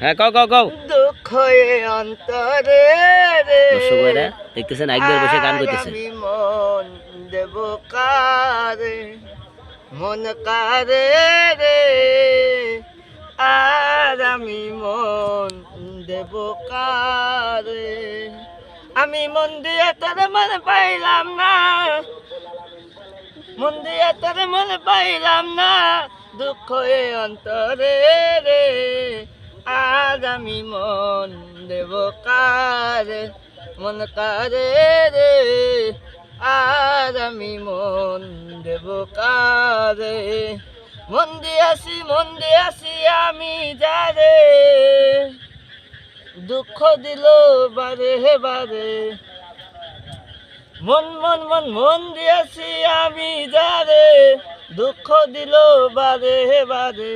হ্যাঁ কও কও কও। দুঃখ অন্তরে রে। দেখতেছেন একবার বসে গান করতেছে। আমি মন দেব কারে মন কারে রে। আর আমি মন দেব কারে। আমি মন দিয়ে তোর মনে পাইলাম না। মন দিয়ে তোর মনে পাইলাম না। দুঃখ এ অন্তরে রে, আজ আমি মন দেব কারে, মন কারে রে, আজ আমি মন দেব কারে। মন দিয়াছি মন দিয়াছি আমি যারে, দুঃখ দিল বারে বারে মন মন মন মন দিয়েছি আমি যারে। দুঃখ দিল বারে বারে।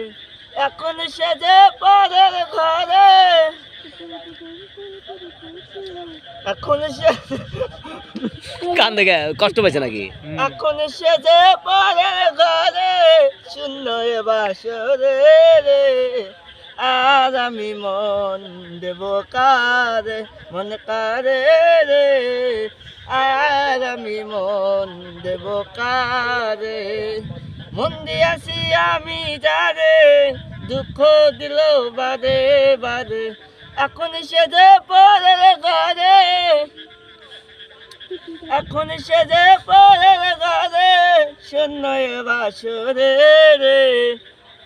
এখন সে যে পরের ঘরে। এখন সে দেখে কষ্ট পাইছে নাকি? এখন সে যে পরের ঘরে শূন্য বাসরে রে। আর আমি মন দেব কারে? মন কারে রে? আমি মন দেব কারে? মন দিয়াছি আমি যারে, দুঃখ দিল বাদে বাদে এখন সে যে পরের ঘরে, এখন সে যে পরের ঘরে শূন্য বাসরে রে।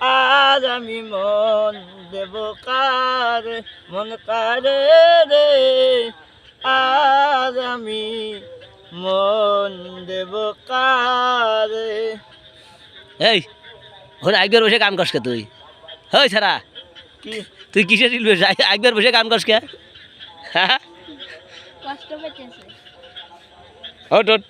আজ আমি মন দেব কারে, মন কারে রে। আজ আমি মন দেব কারে। এই ওখানে একবার বসে কাম করস কে তুই? হই ছাড়া। তুই কিসে শিল্পী? একবার বসে কাম করস কে? হ্যাঁ কষ্ট ওট ওট